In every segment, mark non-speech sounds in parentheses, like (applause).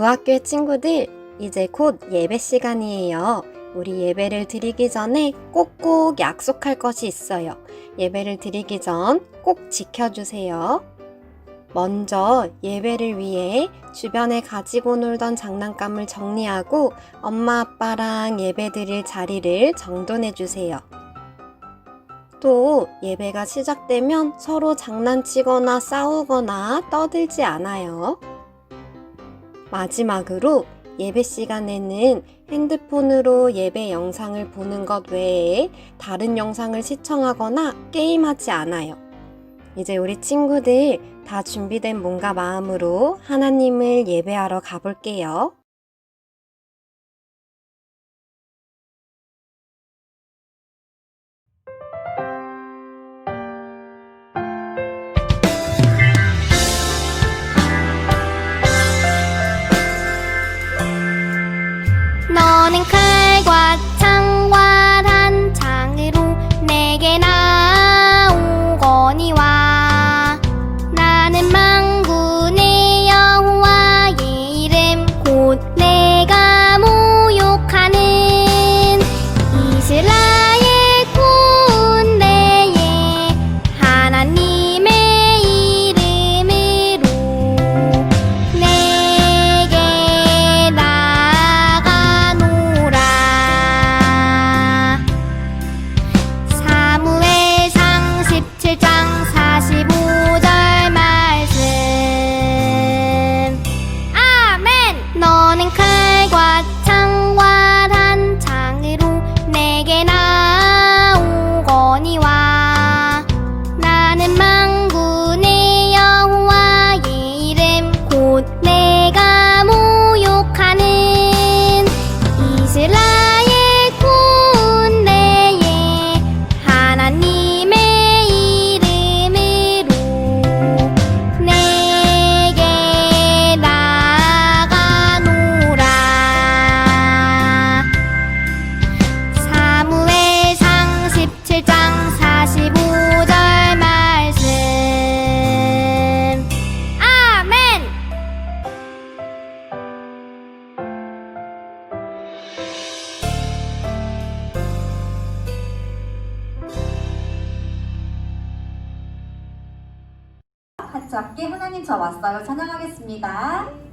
무학교의 친구들, 이제 곧 예배 시간이에요. 우리 예배를 드리기 전에 꼭꼭 약속할 것이 있어요. 예배를 드리기 전 꼭 지켜주세요. 먼저 예배를 위해 주변에 가지고 놀던 장난감을 정리하고 엄마 아빠랑 예배 드릴 자리를 정돈해 주세요. 또 예배가 시작되면 서로 장난치거나 싸우거나 떠들지 않아요. 마지막으로 예배 시간에는 핸드폰으로 예배 영상을 보는 것 외에 다른 영상을 시청하거나 게임하지 않아요. 이제 우리 친구들 다 준비된 몸과 마음으로 하나님을 예배하러 가볼게요. 함께 하나님 저 왔어요 찬양하겠습니다.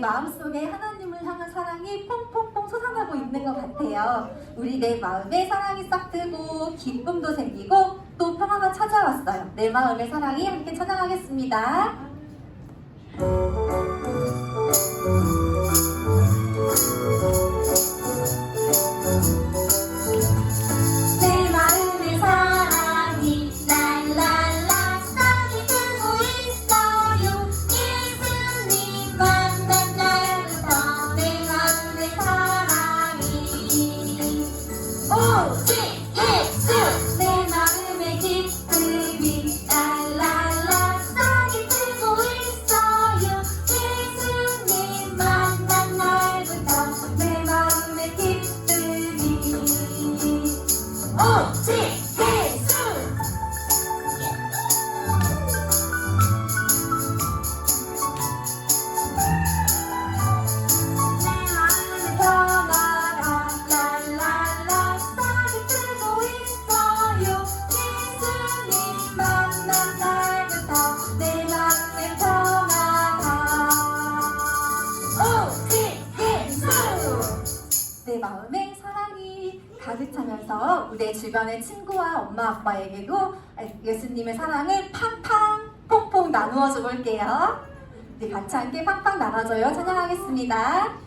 마음속에 하나님을 향한 사랑이 퐁퐁퐁 솟아나고 있는 것 같아요. 우리 내 마음에 사랑이 싹 트고 기쁨도 생기고 또 평화가 찾아왔어요. 내 마음의 사랑이 함께 찬양하겠습니다. 예수님의 사랑을 팡팡 퐁퐁 나누어 줘볼게요. 우리 네, 같이 함께 팡팡 나눠줘요. 찬양하겠습니다.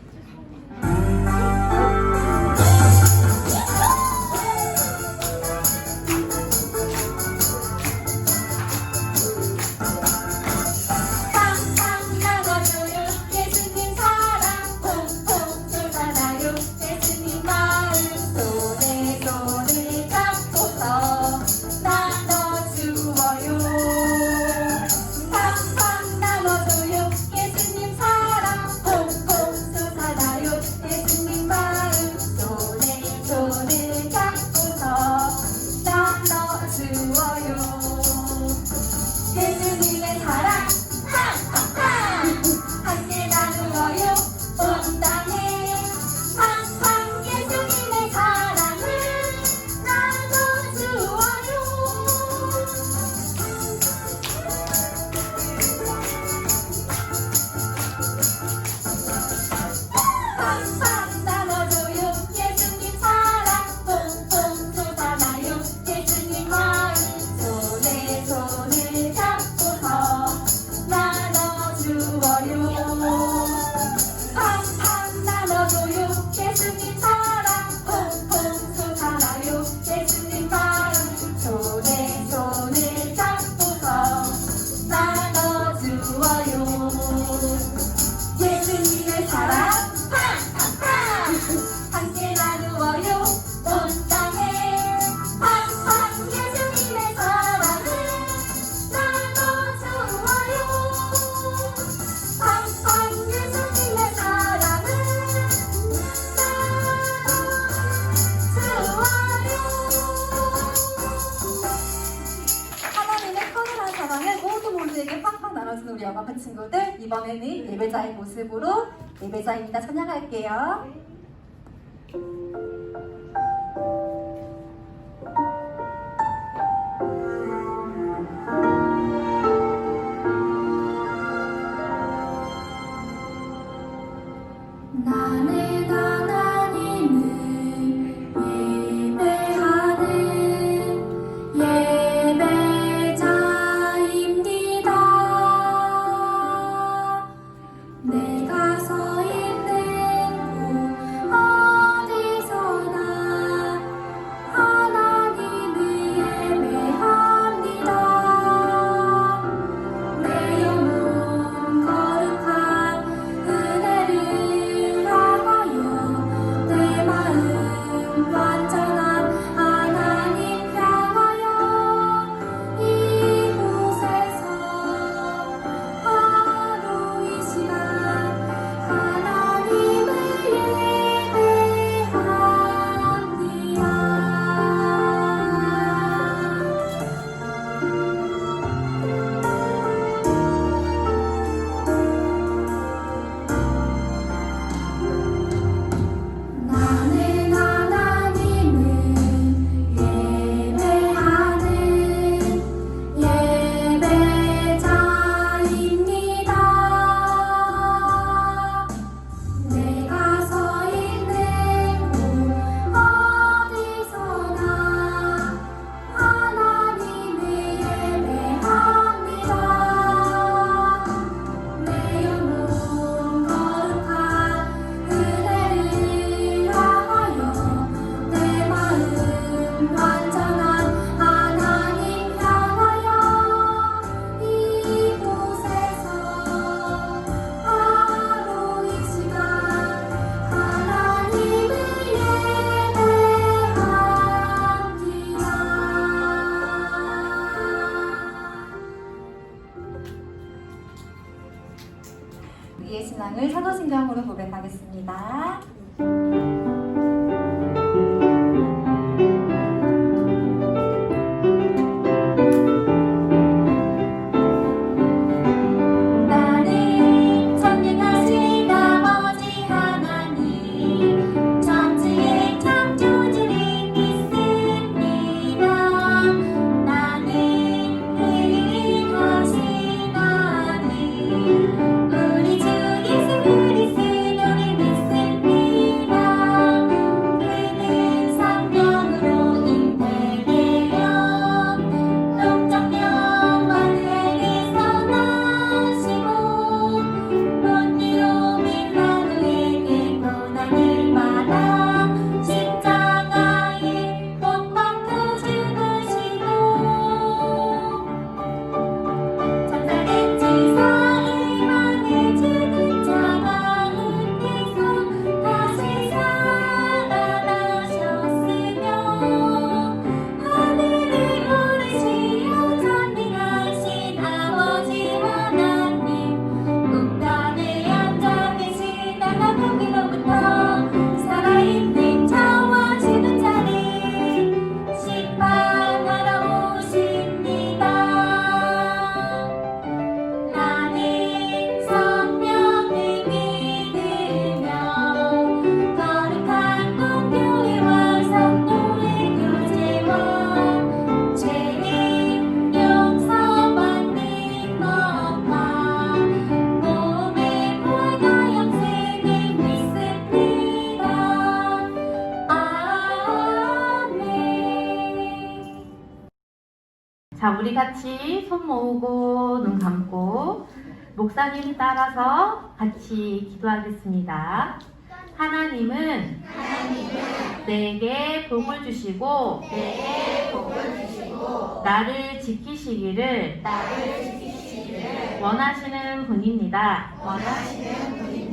Bye. 하나에 모두 모두에게 팍팍 나눠주는 우리 영화파 친구들 이번에는 예배자의 모습으로 예배자입니다. 찬양할게요. 목사님 따라서 같이 기도하겠습니다. 하나님은, 내게 복을 주시고, 나를 지키시기를, 원하시는 분입니다. 하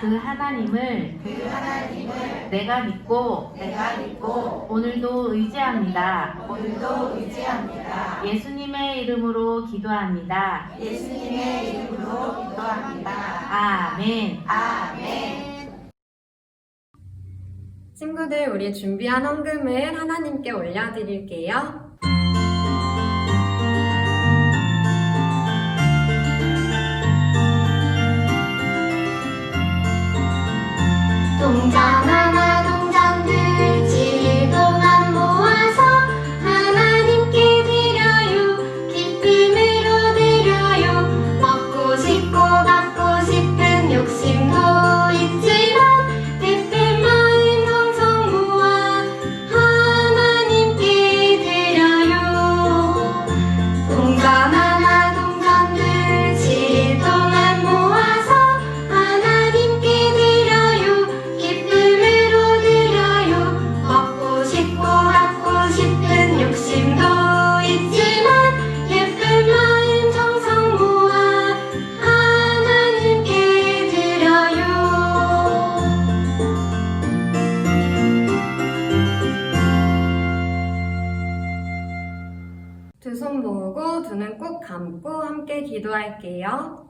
그 하나님을 내가 믿고 오늘도 의지합니다. 예수님의 이름으로 기도합니다. 아멘. 친구들, 우리 준비한 헌금을 하나님께 올려드릴게요. 동전 기도할게요.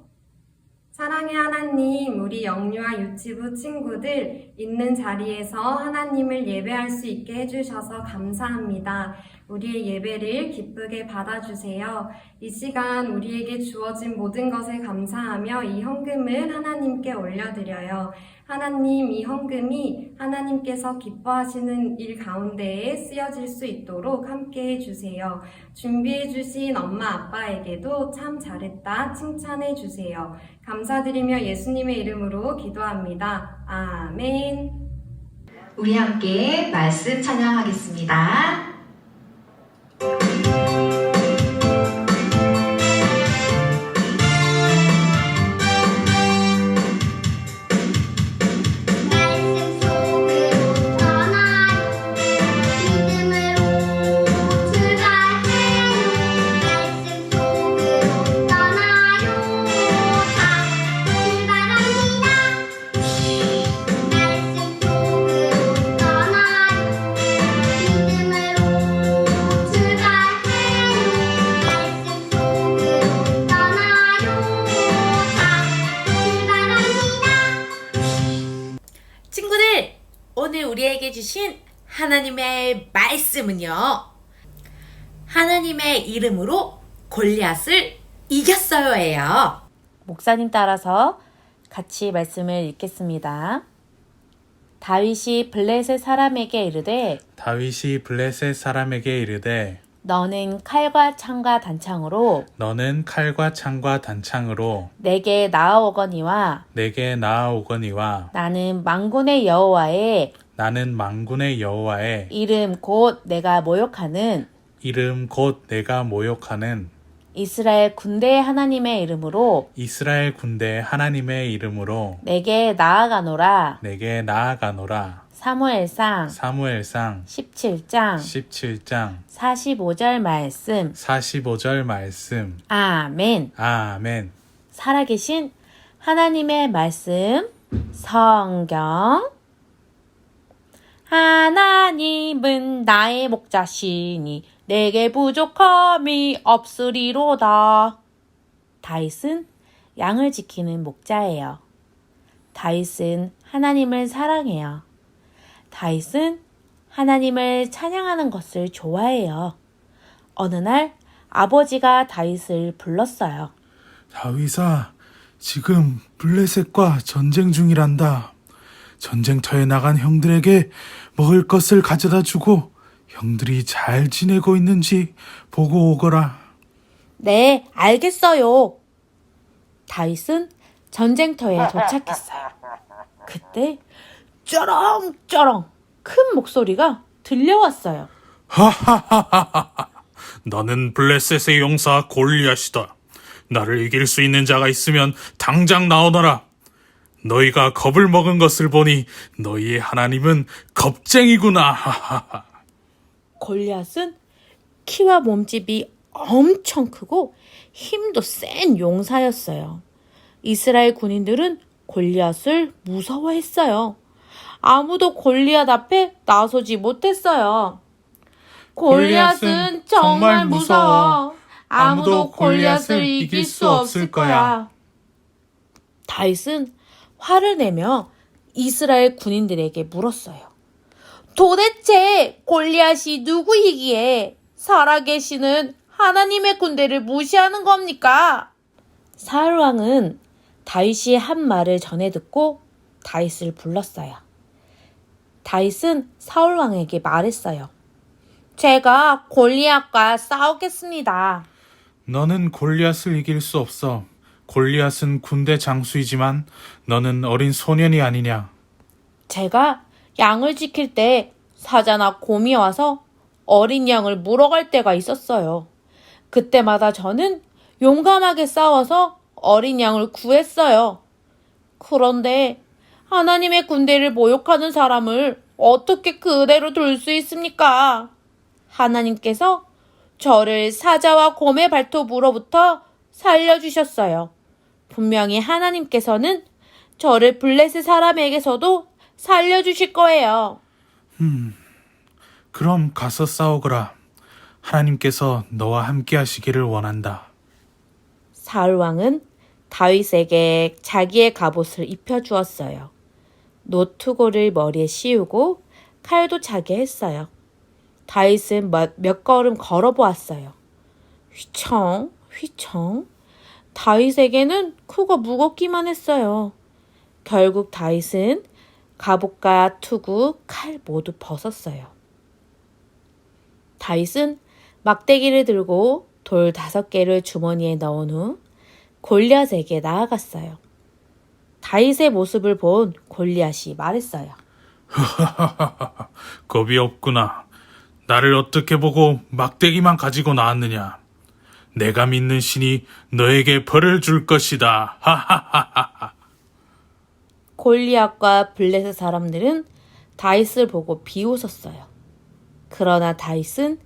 사랑의 하나님, 우리 영유아 유치부 친구들 있는 자리에서 하나님을 예배할 수 있게 해주셔서 감사합니다. 우리의 예배를 기쁘게 받아주세요. 이 시간 우리에게 주어진 모든 것에 감사하며 이 헌금을 하나님께 올려드려요. 하나님, 이 헌금이 하나님께서 기뻐하시는 일 가운데에 쓰여질 수 있도록 함께 해주세요. 준비해주신 엄마, 아빠에게도 참 잘했다 칭찬해주세요. 감사드리며 예수님의 이름으로 기도합니다. 아멘. 우리 함께 말씀 찬양하겠습니다. 말 말씀은요. 하나님의 이름으로 골리앗을 이겼어요예요. 목사님 따라서 같이 말씀을 읽겠습니다. 다윗이 블레셋 사람에게 이르되 다윗이 블레셋 사람에게 이르되 너는 칼과 창과 단창으로 너는 칼과 창과 단창으로 내게 나아오거니와 내게 나아오거니와 나는 망군의 여호와의 나는 망군의 여호와의 이름 곧 내가 모욕하는 이름 곧 내가 모욕하는 이스라엘 군대의 하나님의 이름으로 이스라엘 군대 하나님의 이름으로 내게 나아가노라. 내게 나아가노라. 사무엘상 사무엘상 17장 17장 45절 말씀. 45절 말씀. 아멘. 아멘. 살아계신 하나님의 말씀 성경 하나님은 나의 목자시니 내게 부족함이 없으리로다. 다윗은 양을 지키는 목자예요. 다윗은 하나님을 사랑해요. 다윗은 하나님을 찬양하는 것을 좋아해요. 어느 날 아버지가 다윗을 불렀어요. 다윗아, 지금 블레셋과 전쟁 중이란다. 전쟁터에 나간 형들에게 먹을 것을 가져다 주고 형들이 잘 지내고 있는지 보고 오거라. 네, 알겠어요. 다윗은 전쟁터에 도착했어요. 그때 쩌렁쩌렁 큰 목소리가 들려왔어요. 너는 블레셋의 용사 골리앗이다. 나를 이길 수 있는 자가 있으면 당장 나오너라. 너희가 겁을 먹은 것을 보니 너희의 하나님은 겁쟁이구나. 골리앗은 키와 몸집이 엄청 크고 힘도 센 용사였어요. 이스라엘 군인들은 골리앗을 무서워했어요. 아무도 골리앗 앞에 나서지 못했어요. 골리앗은 정말 무서워. 아무도 골리앗을 이길 수 없을 거야. 다윗은 화를 내며 이스라엘 군인들에게 물었어요. 도대체 골리앗이 누구이기에 살아계시는 하나님의 군대를 무시하는 겁니까? 사울 왕은 다윗이 한 말을 전해 듣고 다윗을 불렀어요. 다윗은 사울 왕에게 말했어요. 제가 골리앗과 싸우겠습니다. 너는 골리앗을 이길 수 없어. 골리앗은 군대 장수이지만 너는 어린 소년이 아니냐. 제가 양을 지킬 때 사자나 곰이 와서 어린 양을 물어갈 때가 있었어요. 그때마다 저는 용감하게 싸워서 어린 양을 구했어요. 그런데 하나님의 군대를 모욕하는 사람을 어떻게 그대로 둘 수 있습니까? 하나님께서 저를 사자와 곰의 발톱으로부터 살려주셨어요. 분명히 하나님께서는 저를 블레셋 사람에게서도 살려주실 거예요. 그럼 가서 싸우거라. 하나님께서 너와 함께 하시기를 원한다. 사울 왕은 다윗에게 자기의 갑옷을 입혀 주었어요. 노투고를 머리에 씌우고 칼도 차게 했어요. 다윗은 몇, 몇 걸음 걸어 보았어요. 휘청, 휘청. 다윗에게는 크고 무겁기만 했어요. 결국 다윗은 갑옷과 투구, 칼 모두 벗었어요. 다윗은 막대기를 들고 돌 다섯 개를 주머니에 넣은 후 골리앗에게 나아갔어요. 다윗의 모습을 본 골리앗이 말했어요. (laughs) 겁이 없구나. 나를 어떻게 보고 막대기만 가지고 나왔느냐. 내가 믿는 신이 너에게 벌을 줄 것이다. 하하하하. 골리앗과 블레셋 사람들은 다윗을 보고 비웃었어요. 그러나 다윗은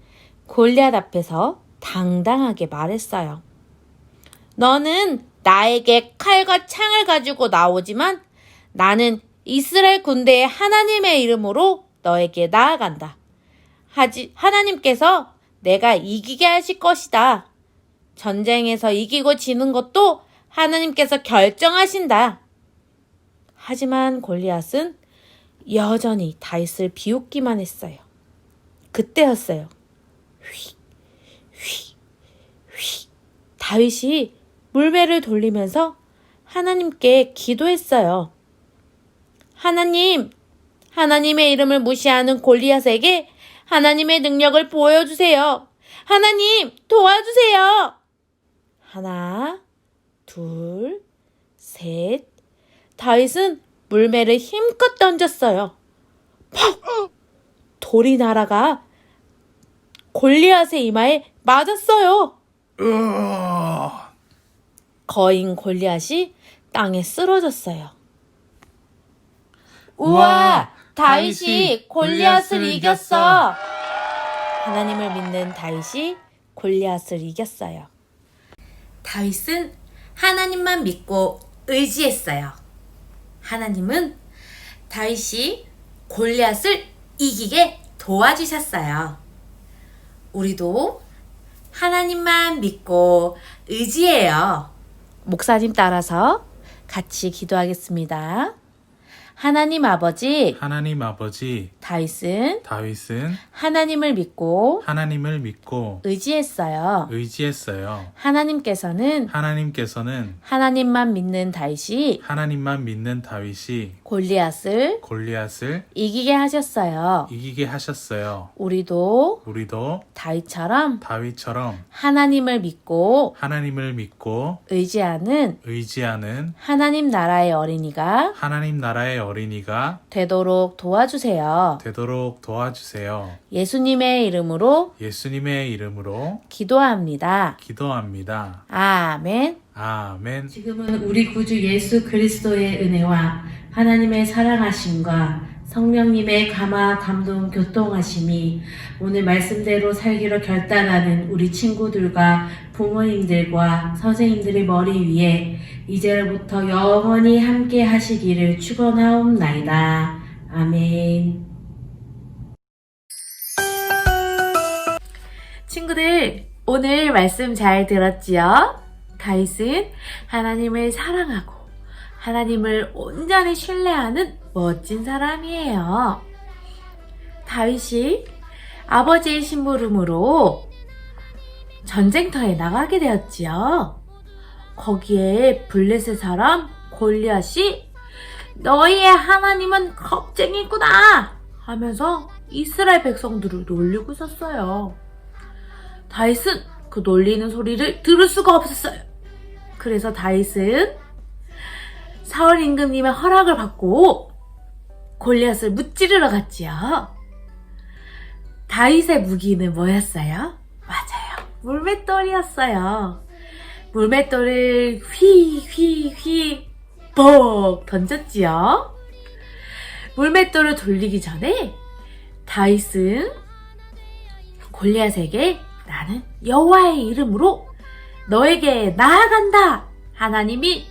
골리앗 앞에서 당당하게 말했어요. 너는 나에게 칼과 창을 가지고 나오지만 나는 이스라엘 군대의 하나님의 이름으로 너에게 나아간다. 하지, 하나님께서 내가 이기게 하실 것이다. 전쟁에서 이기고 지는 것도 하나님께서 결정하신다. 하지만 골리앗은 여전히 다윗을 비웃기만 했어요. 그때였어요. 휙, 휙, 휙. 다윗이 물배를 돌리면서 하나님께 기도했어요. 하나님, 하나님의 이름을 무시하는 골리앗에게 하나님의 능력을 보여주세요. 하나님, 도와주세요. 하나, 둘, 셋. 다윗은 물매를 힘껏 던졌어요. 퍽! 돌이 날아가 골리앗의 이마에 맞았어요. 으아! 거인 골리앗이 땅에 쓰러졌어요. 우와, 다윗이 골리앗을 이겼어. 하나님을 믿는 다윗이 골리앗을 이겼어요. 다윗은 하나님만 믿고 의지했어요. 하나님은 다윗이 골리앗을 이기게 도와주셨어요. 우리도 하나님만 믿고 의지해요. 목사님 따라서 같이 기도하겠습니다. 하나님 아버지, 하나님 아버지 다윗은 다윗은 하나님을 믿고 하나님을 믿고 의지했어요. 의지했어요. 하나님께서는 하나님께서는 하나님만 믿는 다윗이 하나님만 믿는 다윗이 골리앗을 골리앗을 이기게 하셨어요. 이기게 하셨어요. 우리도 우리도 다윗처럼 다윗처럼 하나님을 믿고 하나님을 믿고 의지하는 의지하는 하나님 나라의 어린이가 하나님 나라의 어린이가 되도록 도와주세요. 되도록 도와주세요. 예수님의 이름으로 예수님의 이름으로 기도합니다. 기도합니다. 아멘. 아멘. 지금은 우리 구주 예수 그리스도의 은혜와 하나님의 사랑하심과 성령님의 감화, 감동, 교통하심이 오늘 말씀대로 살기로 결단하는 우리 친구들과 부모님들과 선생님들의 머리 위에 이제부터 영원히 함께 하시기를 축원하옵나이다. 아멘. 친구들, 오늘 말씀 잘 들었지요? 다윗은 하나님을 사랑하고 하나님을 온전히 신뢰하는 멋진 사람이에요. 다윗이 아버지의 심부름으로 전쟁터에 나가게 되었지요. 거기에 블레셋 사람 골리앗이 너희의 하나님은 겁쟁이구나 하면서 이스라엘 백성들을 놀리고 있었어요. 다윗은 그 놀리는 소리를 들을 수가 없었어요. 그래서 다윗은 사울 임금님의 허락을 받고 골리앗을 무찌르러 갔지요. 다윗의 무기는 뭐였어요? 맞아요. 물맷돌이었어요. 물맷돌을 휘휘휘 뻑 던졌지요. 물맷돌을 돌리기 전에 다윗은 골리앗에게 나는 여호와의 이름으로 너에게 나아간다. 하나님이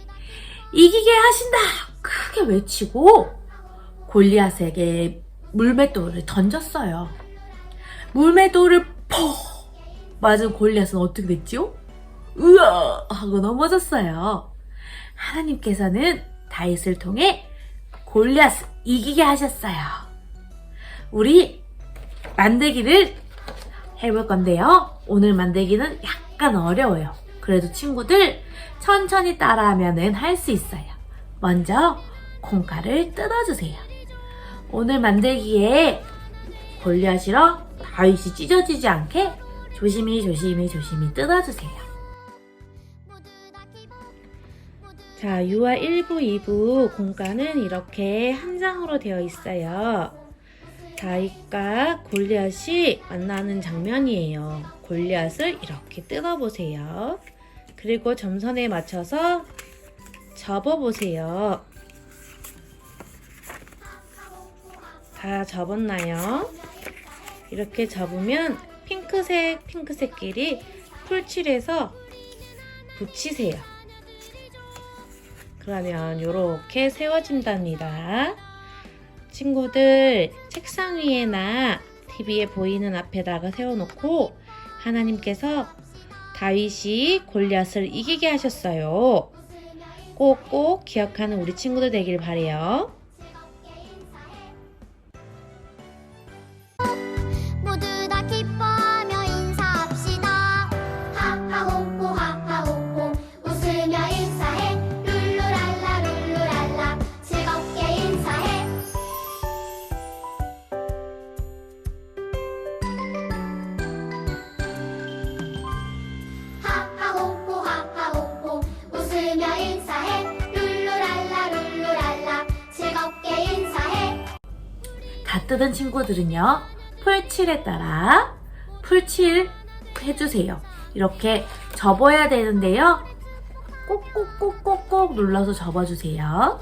이기게 하신다. 크게 외치고 골리앗에게 물맷돌을 던졌어요. 물맷돌을 퍽 맞은 골리앗은 어떻게 됐지요? 으아 하고 넘어졌어요. 하나님께서는 다윗을 통해 골리앗을 이기게 하셨어요. 우리 만들기를 해볼 건데요. 오늘 만들기는 약간 어려워요. 그래도 친구들 천천히 따라하면 할 수 있어요. 먼저 콩가를 뜯어주세요. 오늘 만들기에 골리앗이러 다윗이 찢어지지 않게 조심히 조심히 조심히 뜯어주세요. 자, 유아 1부, 2부 공가는 이렇게 한 장으로 되어 있어요. 다윗과 골리앗이 만나는 장면이에요. 골리앗을 이렇게 뜯어보세요. 그리고 점선에 맞춰서 접어보세요. 다 접었나요? 이렇게 접으면 핑크색, 핑크색끼리 풀칠해서 붙이세요. 그러면 이렇게 세워진답니다. 친구들 책상 위에나 TV에 보이는 앞에다가 세워놓고 하나님께서 다윗이 골리앗을 이기게 하셨어요. 꼭꼭 기억하는 우리 친구들 되길 바래요. 뜯은 친구들은요, 풀칠에 따라 풀칠 해주세요. 이렇게 접어야 되는데요. 꼭꼭꼭꼭꼭 눌러서 접어주세요.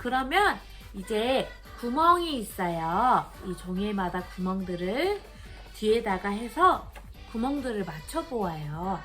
그러면 이제 구멍이 있어요. 이 종이마다 구멍들을 뒤에다가 해서 구멍들을 맞춰 보아요.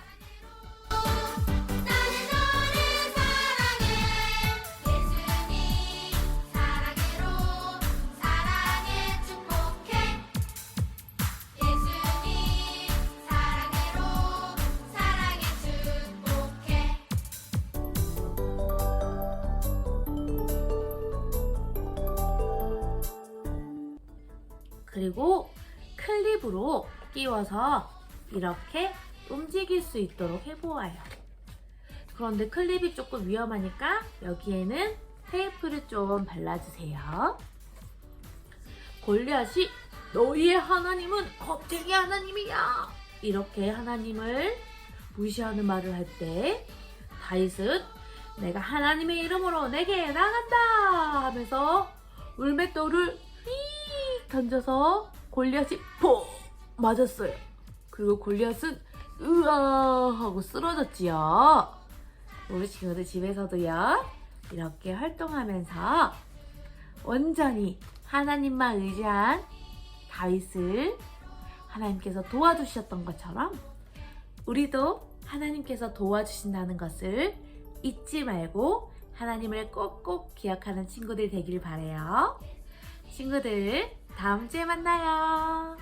끼워서 이렇게 움직일 수 있도록 해보아요. 그런데 클립이 조금 위험하니까 여기에는 테이프를 좀 발라주세요. 골리앗이 너희의 하나님은 겁쟁이 하나님이야. 이렇게 하나님을 무시하는 말을 할 때 다윗은 내가 하나님의 이름으로 내게 나간다 하면서 울맷돌을 휙 던져서 골리앗이 퐁 맞았어요. 그리고 골리앗은 으아 하고 쓰러졌지요. 우리 친구들 집에서도요 이렇게 활동하면서 온전히 하나님만 의지한 다윗을 하나님께서 도와주셨던 것처럼 우리도 하나님께서 도와주신다는 것을 잊지 말고 하나님을 꼭꼭 기억하는 친구들 되길 바래요. 친구들 다음 주에 만나요.